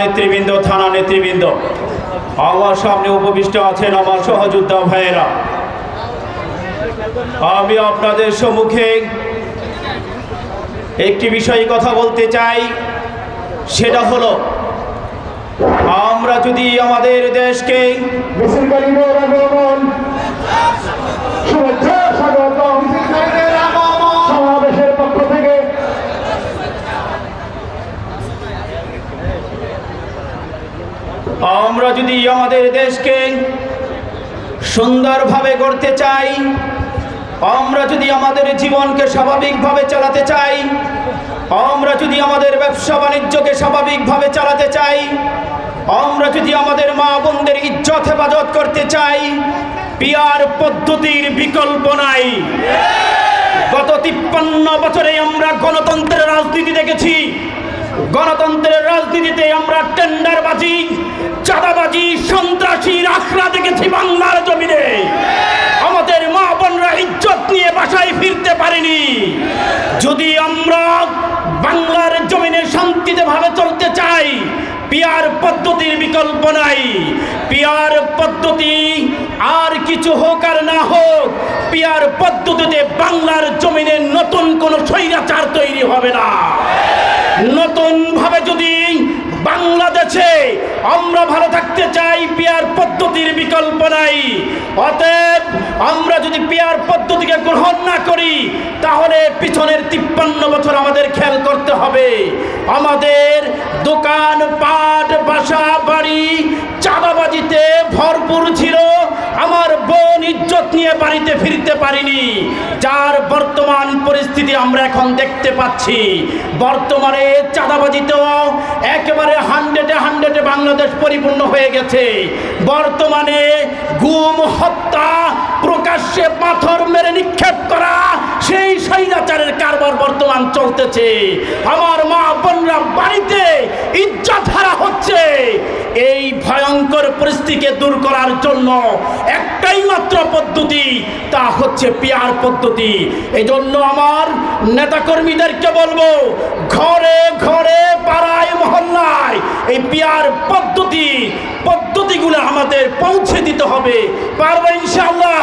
নেতৃবৃন্দ, থানা নেতৃবৃন্দ। আমার সামনে উপবিষ্ট আছেন আমার সহযোদ্ধা ভাইয়েরা। আমি আপনাদের সম্মুখে একটি বিষয়ে কথা বলতে চাই। সেটা হলো, আমরা যদি আমাদের দেশকে যদি আমাদের দেশকে সুন্দরভাবে গড়তে চাই, আমরা যদি আমাদের জীবনকে স্বাভাবিকভাবে চালাতে চাই, আমরা যদি আমাদের ব্যবসা বাণিজ্যকে স্বাভাবিকভাবে চালাতে চাই, আমরা যদি আমাদের মা বোনদের ইজ্জত হেফাজত করতে চাই, পিয়ার পদ্ধতির বিকল্প নাই। গত তিপ্পান্ন বছরে আমরা গণতন্ত্রের রাজনীতি দেখেছি। গণতন্ত্রের রাজনীতিতে আমরা টেন্ডার টেন্ডারবাজি, চাঁদাবাজি, সন্ত্রাসী আখড়া দেখেছি বাংলার জমিনে। আমাদের মা বোনরা ইজ্জত নিয়ে বাসায় ফিরতে পারেনি। যদি আমরা বাংলার জমিনে শান্তিতে ভাবে চলতে চাই, পিয়ার পদ্ধতির বিকল্প নাই। পিয়ার পদ্ধতি আর কিছু হোক আর না হোক, পিয়ার পদ্ধতিতে বাংলার জমিনে নতুন কোনো স্বৈরাচার তৈরি হবে না নতুন ভাবে যদি বাংলাদেশে আমরা ভালো থাকতে চাই পিয়ার পদ্ধতির বিকল্প নাই। অতএব আমরা যদি পিয়ার পদ্ধতিকে গ্রহণ না করি, তাহলে পিছনের তিপ্পান্ন বছর আমাদের খেয়াল করতে হবে। আমাদের দোকান, পাট, বাসা, বাড়ি, চাঁদাবাজিতে ভরপুর ছিল। আমার বোন ইজ্জত নিয়ে বাড়িতে ফিরতে পারিনি। যার বর্তমান পরিস্থিতি আমরা এখন দেখতে পাচ্ছি। বর্তমানে চাঁদাবাজিতেও একেবারে হান্ড্রেডে হান্ড্রেডে বাংলাদেশ পরিপূর্ণ হয়ে গেছে। বর্তমানে গুম, হত্যা, প্রকাশ্যে পাথর মেরে নিক্ষেপ করা, সেই স্বৈরাচারের কারবার চলতেছে আমার মা বোনরা বাড়িতে ইজ্জত হারা হচ্ছে। এই ভয়ঙ্কর পরিস্থিতিকে দূর করার জন্য একটাই মাত্র পদ্ধতি, তা হচ্ছে পিয়ার পদ্ধতি। এই জন্য আমার নেতাকর্মীদেরকে বলব, ঘরে ঘরে পাড়ায় মহল্লায় এই পিয়ার পদ্ধতি, পদ্ধতিগুলো আমাদের পৌঁছে দিতে হবে। পারবে ইনশাআল্লাহ?